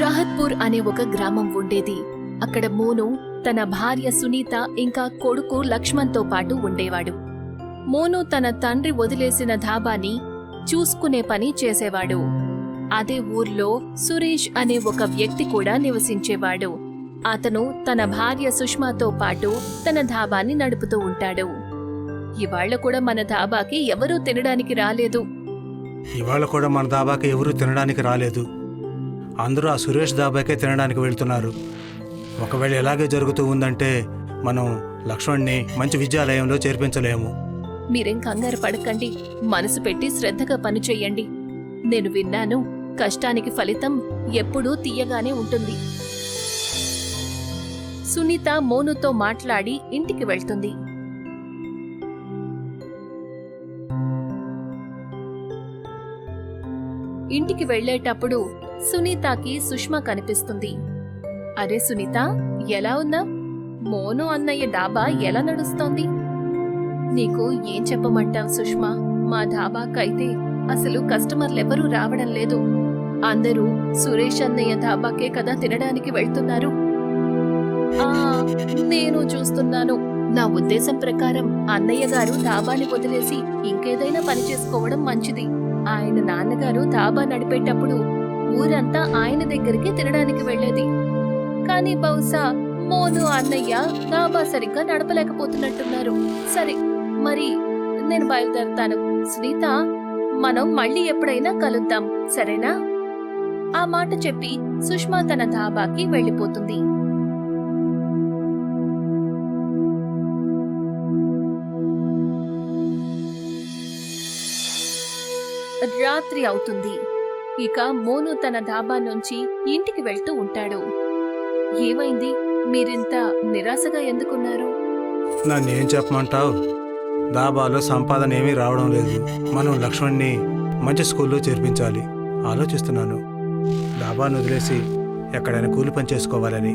రాహత్పూర్ అనే ఒక గ్రామం ఉండేది. అక్కడ మోను తన భార్య సునీత ఇంకా కొడుకు లక్ష్మణ్తో పాటు ఉండేవాడు. మోను తన తండ్రి వదిలేసిన ధాబాని చూసుకునే పని చేసేవాడు. అదే ఊర్లో సురేష్ అనే ఒక వ్యక్తి కూడా నివసించేవాడు. అతను తన భార్య సుష్మాతో పాటు తన ధాబాని నడుపుతూ ఉంటాడు. ఇవాళ్ళ కూడా మన ధాబాకి ఎవరూ తినడానికి రాలేదు. ఇవాళ కూడా మన దాబాకి ఎవరూ తినడానికి రాలేదు. అందరూ ఆ సురేష్ దాబాకే తినడానికి వెళ్తున్నారు. ఒకవేళ ఇలాగే జరుగుతూ ఉందంటే మనం లక్ష్మణ్ని మంచి విద్యాలయంలో చేర్పించలేము. మీరేం కంగారు పడకండి. మనసు పెట్టి శ్రద్ధగా పనిచేయండి నేను విన్నాను కష్టానికి ఫలితం ఎప్పుడూ తీయగానే ఉంటుంది. సునీత మోనుతో మాట్లాడి ఇంటికి వెళ్తుంది. ఇంటికి వెళ్ళేటప్పుడు సునీతకి సుష్మా కనిపిస్తుంది. అరే సునీత ఎలా ఉన్నా మోను అన్నయ్య డాబా ఎలా నడుస్తోంది? నీకు ఏం చెప్పమంటావు సుష్మా? మా ధాబాకైతే అసలు కస్టమర్లెవరూ రావడం లేదు. అందరూ సురేష్ అన్నయ్య ధాబాకే కదా తినడానికి వెళ్తున్నారు. ఆ నేను చూస్తున్నాను. నా ఉద్దేశం ప్రకారం అన్నయ్య గారు ధాబాని వదిలేసి ఇంకేదైనా పని చేసుకోవడం మంచిది. ఆయన నాన్నగారు ధాబా నడిపేటప్పుడు ఊరంతా ఆయన దగ్గరికి తినడానికి వెళ్ళేది. కానీ బహుశా మోను అన్నయ్య ధాబా సరిగ్గా నడపలేకపోతున్నట్టున్నారు. సరే మరి నేను బయలుదేరుతాను. స్వీత మనం మళ్ళీ ఎప్పుడైనా కలుద్దాం సరేనా? ఆ మాట చెప్పి సుష్మా తన ధాబాకి వెళ్ళిపోతుంది. రాత్రి అవుతుంది. ఇక మోను తన ధాబా నుంచి ఇంటికి వెళ్తూ ఉంటాడు. ఏమైంది? మీరింత నిరాశగా ఎందుకున్నారు? నన్నేం చెప్పమంటావు? దాబాలో సంపాదన ఏమీ రావడం లేదు. మనం లక్ష్మణ్ని మంచి స్కూల్లో చేర్పించాలి. ఆలోచిస్తున్నాను. దాబాను వదిలేసి ఎక్కడైనా కూలి పని చేసుకోవాలని.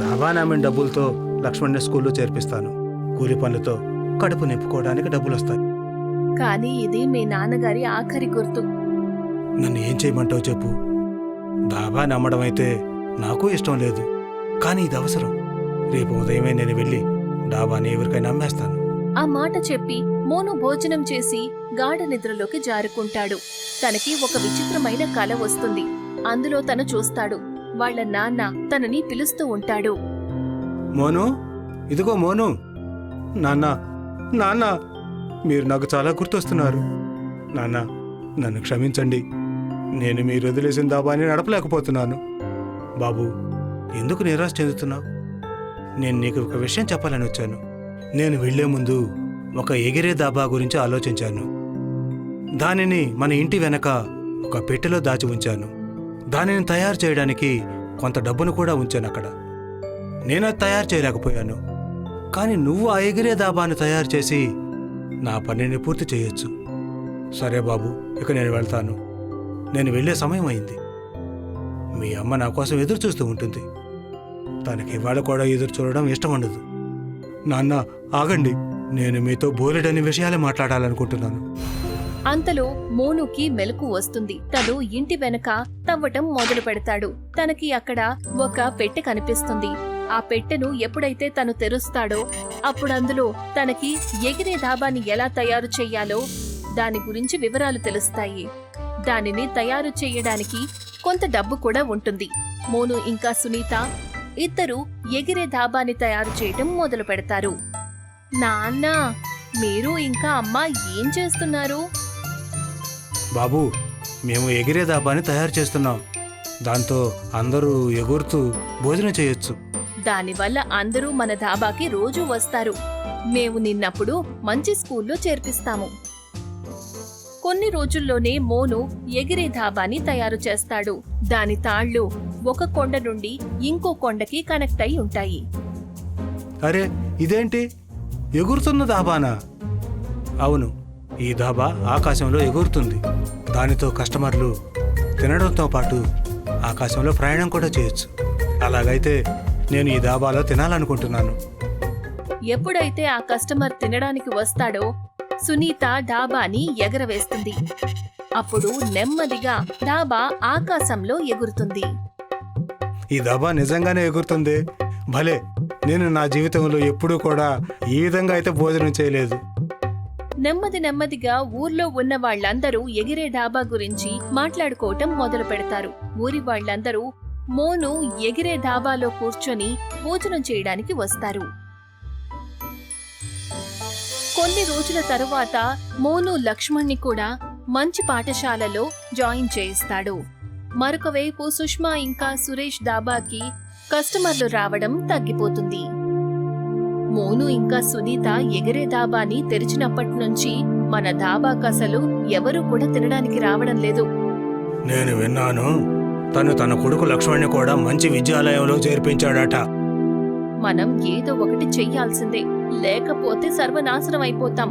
దాబా నామిన డబ్బులతో లక్ష్మణ్ని స్కూల్లో చేర్పిస్తాను. కూలి పనులతో కడుపు నింపుకోవడానికి డబ్బులు వస్తాయి కానీ ఇది మీ నాన్నగారి ఆఖరి గుర్తు. నన్ను ఏం చేయమంటావు చెప్పు. దాబా నమ్మడం అయితే నాకు ఇష్టం లేదు. కానీ ఇది అవసరం. రేపు ఉదయమే నేను వెళ్ళి డాబాని ఎవరికైనా అమ్మేస్తాను ఆ మాట చెప్పి మోను భోజనం చేసి గాఢ నిద్రలోకి జారుకుంటాడు. తనకి ఒక విచిత్రమైన కల వస్తుంది. అందులో తను చూస్తాడు. వాళ్ళ నాన్న తనని పిలుస్తూ ఉంటాడు. మోను? ఇదిగో మోను. నాన్న నాన్న. మీరు నాకు చాలా గుర్తొస్తున్నారు. నాన్న నన్ను క్షమించండి. నేను మీరు వదిలేసిన దాబాని నడపలేకపోతున్నాను. బాబు ఎందుకు నిరాశ చెందుతున్నావు? నేను నీకు ఒక విషయం చెప్పాలని వచ్చాను. నేను వెళ్ళే ముందు ఒక ఎగిరే దాబా గురించి ఆలోచించాను. దానిని మన ఇంటి వెనక ఒక పెట్టెలో దాచి ఉంచాను. దానిని తయారు చేయడానికి కొంత డబ్బును కూడా ఉంచాను అక్కడ. నేను అది తయారు చేయలేకపోయాను. కానీ నువ్వు ఆ ఎగిరే దాబాను తయారు చేసి నా పనిని పూర్తి చేయొచ్చు. సరే బాబు ఇక నేను వెళ్తాను. నేను వెళ్ళే సమయం అయింది. మీ అమ్మ నా కోసం ఎదురు చూస్తూ ఉంటుంది. తనకి ఇవాళ కూడా ఎదురు చూడడం ఇష్టం ఉండదు. నాన్న ఆగండి. నేను మీతో బోలెడని విషయాలే మాట్లాడాలనుకుంటున్నాను. అంతలో మోనుకి మెలకు వస్తుంది. తను ఇంటి వెనక తవ్వటం మొదలు పెడతాడు తనకి అక్కడ ఒక పెట్టె కనిపిస్తుంది. ఆ పెట్టెను ఎప్పుడైతే తను తెరుస్తాడో అప్పుడు అందులో తనకి ఎగిరే దాబాని ఎలా తయారు చేయాలో దాని గురించి వివరాలు తెలుస్తాయి. దానిని తయారు చేయడానికి కొంత డబ్బు కూడా ఉంటుంది. మోను ఇంకా సునీత ఇద్దరు ఎగిరే దాబాని తయారు చేయటం మొదలు పెడతారు. నాన్న మీరు ఇంకా అమ్మ ఏం చేస్తున్నారు? బాబు మేము ఎగిరే దాబాని తయారు చేస్తున్నాం. దాంతో అందరూ ఎగురుతూ భోజనం చేయొచ్చు. దానివల్ల అందరూ మన ధాబాకి రోజూ వస్తారు. మేము నిన్నప్పుడు మంచి స్కూల్లో చేర్పిస్తాము. కొన్ని రోజుల్లోనే మోను ఎగిరే ధాబాని తయారు చేస్తాడు. దాని తాళ్ళు ఒక కొండ నుండి ఇంకో కొండకి కనెక్ట్ అయి ఉంటాయి. అరే ఇదేంటి? ఎగురుతున్న దాబానా అవును ఈ దాబా ఆకాశంలో ఎగురుతుంది. దానితో కస్టమర్లు తినడంతో పాటు ఆకాశంలో ప్రయాణం కూడా చేయొచ్చు. అలాగైతే నేను ఈ దాబాలో తినాలనుకుంటున్నాను. ఎప్పుడైతే ఆ కస్టమర్ తినడానికి వస్తాడో సునీత డాబాని ఎగరవేస్తుంది. అప్పుడు నెమ్మదిగా డాబా ఆకాశంలో ఎగురుతుంది. ఈ దబా నిజంగానే ఎగురుతుంది? భలే! నేను నా జీవితంలో ఎప్పుడూ కూడా ఈ విధంగా అయితే భోజనం చేయలేదు. నెమ్మది నెమ్మదిగా ఊర్లో ఉన్న వాళ్ళందరూ ఎగిరే డాబా గురించి మాట్లాడుకోవటం మొదలు పెడతారు ఊరి వాళ్ళందరూ మోను ఎగిరే డాబాలో కూర్చొని భోజనం చేయడానికి వస్తారు. కొన్ని రోజుల తరువాత మోను లక్ష్మణ్ని కూడా మంచి పాఠశాలలో జాయిన్ చేయిస్తాడు. మరొక వైపు సుష్మా ఇంకా సురేష్ దాబాకి కస్టమర్లు రావడం తగ్గిపోతుంది. మోను ఇంకా సునీత ఎగిరే దాబాని తెరిచినప్పటి నుంచి మన దాబాకు అసలు ఎవరూ కూడా తినడానికి రావడం లేదు. నేను విన్నాను. తను తన కొడుకు లక్ష్మణ్ని కూడా మంచి విద్యాలయంలో చేర్పించాడట. మనం ఏదో ఒకటి చెయ్యాల్సిందే. లేకపోతే సర్వనాశనం అయిపోతాం.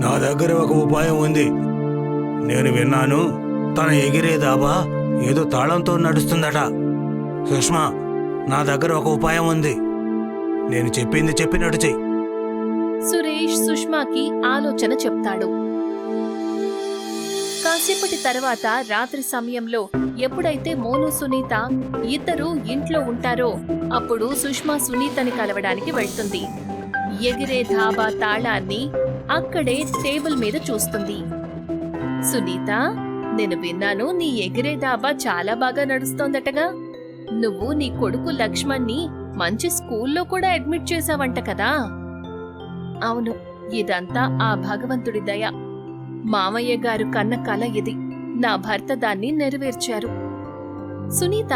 నా దగ్గర ఒక ఉపాయం ఉంది. నేను విన్నాను. తన ఎగిరే దాబా ఏదో తాళంతో నడుస్తుందట. సుష్మా నా దగ్గర ఒక ఉపాయం ఉంది. నేను చెప్పింది చెప్పినట్టు చెయ్యి. సురేష్ సుష్మాకి ఆలోచన చెప్తాడు. కాసేపటి తర్వాత రాత్రి సమయంలో ఎప్పుడైతే మోను సునీత ఇద్దరు ఇంట్లో ఉంటారో అప్పుడు సుష్మా సునీతని కలవడానికి వెళ్తుంది. ఎగిరే ధాబా తాళాన్ని అక్కడే టేబుల్ మీద చూస్తుంది. సునీత నేను విన్నాను నీ ఎగిరే ధాబా చాలా బాగా నడుస్తోందటగా. నువ్వు నీ కొడుకు లక్ష్మణ్ని మంచి స్కూల్లో కూడా అడ్మిట్ చేశావంట కదా. అవును ఇదంతా ఆ భగవంతుడి దయ. మామయ్య గారు కన్న కల ఇది. నా భర్త దాన్ని నెరవేర్చారు. సునీత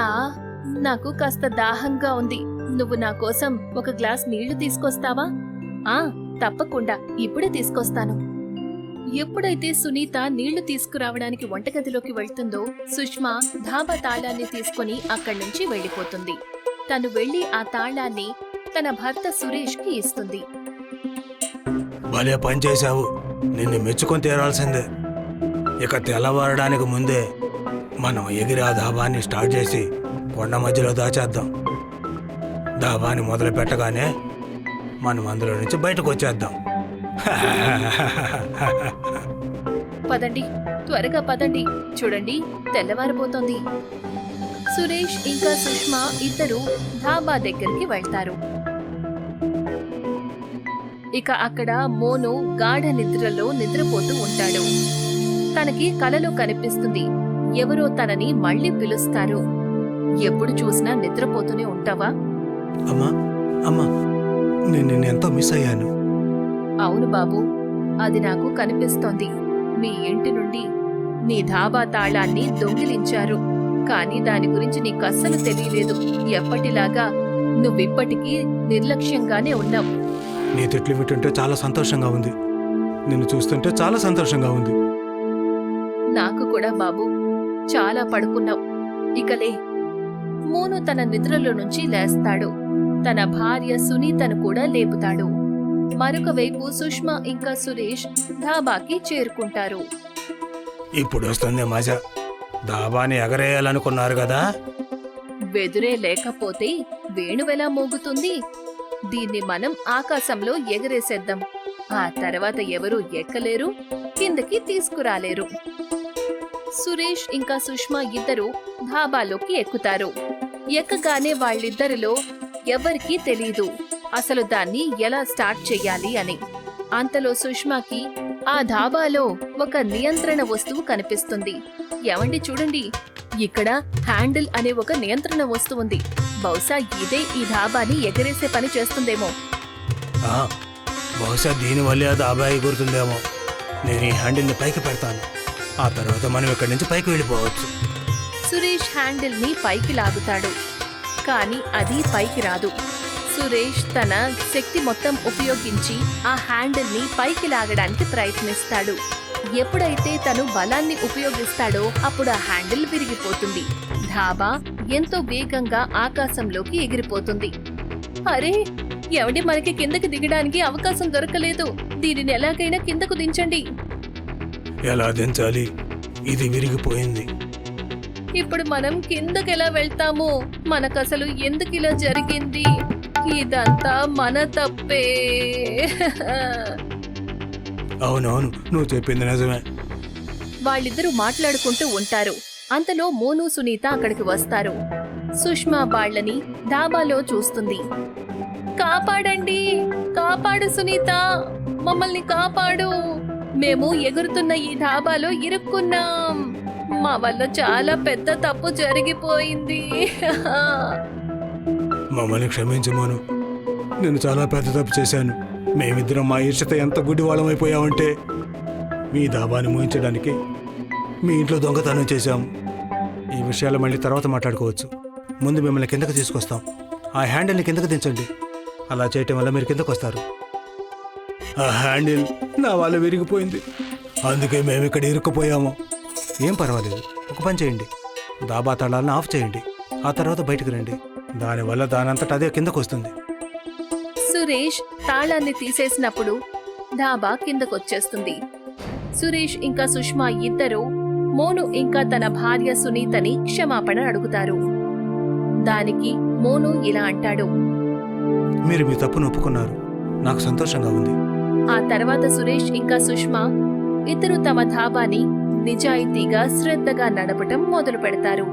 నాకు కాస్త దాహంగా ఉంది. నువ్వు నా కోసం ఒక గ్లాస్ నీళ్ళు తీసుకొస్తావా? ఆ తప్పకుండా ఇప్పుడే తీసుకొస్తాను. ఎప్పుడైతే సునీత నీళ్ళు తీసుకురావడానికి వంటగదిలోకి వెళ్తుందో సుష్మా ధాబా తాళాన్ని తీసుకొని అక్కడి నుంచి వెళ్ళిపోతుంది. తను వెళ్ళి ఆ తాళాన్ని తన భర్త సురేష్కి ఇస్తుంది. భలే పనిచేశావు నిన్ను మెచ్చుకొని తీరాల్సిందే. ఇక తెల్లవారడానికి ముందే మనం ఎగిరి ఆ దాబాన్ని స్టార్ట్ చేసి కొండ మధ్యలో దాచేద్దాం. దాబాని మొదలు పెట్టగానే మనం అందులో నుంచి బయటకు వచ్చేద్దాం. పదండి త్వరగా పదండి. చూడండి తెల్లవారిపోతోంది. సురేష్ ఇంకా సుష్మా ఇద్దరు ధాబా దగ్గరికి వెళ్తారు. ఇక అక్కడ మోను గాఢ నిద్రలో నిద్రపోతూ ఉంటాడు. తనకి కలలో కనిపిస్తుంది ఎవరో తనని మళ్ళీ పిలుస్తారు. ఎప్పుడు చూసినా నిద్రపోతూనే ఉంటావా? అమ్మా అమ్మా నేను నిన్ను ఎంతో మిస్ అయ్యాను. అవును బాబు అది నాకు కనిపిస్తోంది. మీ ఇంటి నుండి నీ ధాబా తాళాన్ని దొంగిలించారు. కానీ దాని గురించి నీకు అస్సలు తెలియలేదు. ఎప్పటిలాగా నువ్విప్పటికీ నిర్లక్ష్యంగానే ఉన్నావు. నీ తిట్లు వింటుంటే చాలా సంతోషంగా ఉంది. నిన్ను చూస్తుంటే చాలా సంతోషంగా ఉంది. నాకు కూడా బాబు. చాలా పడుకున్నావు. ఇకలే. మోను తన నిద్రలో నుంచి లేస్తాడు. తన భార్య సునీతను కూడా లేపుతాడు. మరొక వైపు సుష్మా ఇంకా సురేష్ ధాబాకి చేరుకుంటారు. ఇప్పుడు వస్తుంది మజా. దాబాని ఎగరేయాలనుకున్నారు కదా? వెదురే లేకపోతే వేణువెలా మోగుతుంది? దీన్ని మనం ఆకాశంలో ఎగరేసేద్దాం. ఆ తర్వాత ఎవరు ఎక్కలేరు కిందకి తీసుకురాలేరు. సురేష్ ఇంకా సుష్మా ఇద్దరు ధాబాలోకి ఎక్కుతారు. ఎక్కగానే వాళ్ళిద్దరిలో ఎవరికీ తెలీదు అసలు దాన్ని ఎలా స్టార్ట్ చెయ్యాలి అని. అంతలో సుష్మాకి ఆ ధాబాలో ఒక నియంత్రణ వస్తువు కనిపిస్తుంది. ఎవండి చూడండి ఇక్కడ హ్యాండిల్ అనే ఒక నియంత్రణ వస్తువు ఉంది బహుశా ఇదే ఈ ధాబాని ఎగరేసే పని చేస్తుందేమో. ఆ, బహుశా దీనివల్లే అది అబ్బాయి గుర్తుందేమో నేను ఈ హ్యాండిల్ని పైకి పెడతాను. ఆ తర్వాత మనం ఇక్కడి నుంచి పైకి వెళ్ళిపోవచ్చు. సురేష్ హ్యాండిల్ని పైకి లాగుతాడు. కానీ అది పైకి రాదు. సురేష్ తన శక్తి మొత్తం ఉపయోగించి ఆ హ్యాండిల్ని పైకి లాగడానికి ప్రయత్నిస్తాడు. ఎప్పుడైతే తను బలాన్ని ఉపయోగిస్తాడో అప్పుడు ఆ హ్యాండిల్ విరిగిపోతుంది. ధాబా ఎంతో వేగంగా ఆకాశంలోకి ఎగిరిపోతుంది. అరే ఎవడి మనకి కిందకి దిగడానికి అవకాశం దొరకలేదు. దీనిని ఎలాగైనా కిందకు దించండి. ఎలా దించాలి? ఇది విరిగిపోయింది. ఇప్పుడు మనం కిందకెలా వెళ్తాము? మనకసలు ఎందుకు ఇలా జరిగింది? ఇదంతా మన తప్పే. అవునవును నువ్వు చెప్పింది నిజమే. వాళ్ళిద్దరూ మాట్లాడుకుంటూ ఉంటారు. అంతలో మోను సునీత అక్కడికి వస్తారు. సుష్మా బాళ్ళని డాబాలో చూస్తుంది. కాపాడండి! కాపాడు సునీత! మమ్మల్ని కాపాడు! మేము ఎగురుతున్న ఈ డాబాలో ఇరుక్కున్నాం. మా వల్ల చాలా పెద్ద తప్పు జరిగిపోయింది. మమ్మల్ని క్షమించు మోను. నేను చాలా పెద్ద తప్పు చేశాను. మేమిద్దరం మా ఈర్షత ఎంత గుడ్డి వాళ్ళమైపోయామంటే మీ దాబాని ముగించడానికి మీ ఇంట్లో దొంగతనం చేశాం. ఈ విషయాలు మళ్ళీ తర్వాత మాట్లాడుకోవచ్చు. ముందు మిమ్మల్ని కిందకు తీసుకొస్తాం. ఆ హ్యాండిల్ని కిందకు దించండి. అలా చేయటం వల్ల మీరు కిందకు వస్తారు. ఆ హ్యాండిల్ నా వల్ల విరిగిపోయింది. అందుకే మేము ఇక్కడ ఇరుక్కుపోయాము. ఏం పర్వాలేదు. ఒక పని చేయండి. దాబా తళాలను ఆఫ్ చేయండి. ఆ తర్వాత బయటకు రండి. దానివల్ల దానంతట అదే కిందకు వస్తుంది. సురేష్ తాళాన్ని తీసేసినప్పుడు డాబా కిందకొచ్చేస్తుంది. సురేష్ ఇంకా సుష్మా ఇద్దరూ మోను ఇంకా తన భార్య సునీతని క్షమాపణ అడుగుతారు. దానికి మోను ఇలా అంటాడు. మీరు మీ తప్పును ఒప్పుకున్నారు. నాకు సంతోషంగా ఉంది. ఆ తర్వాత సురేష్ ఇంకా సుష్మా ఇద్దరు తమ ధాబాని నిజాయితీగా శ్రద్ధగా నడపటం మొదలు పెడతారు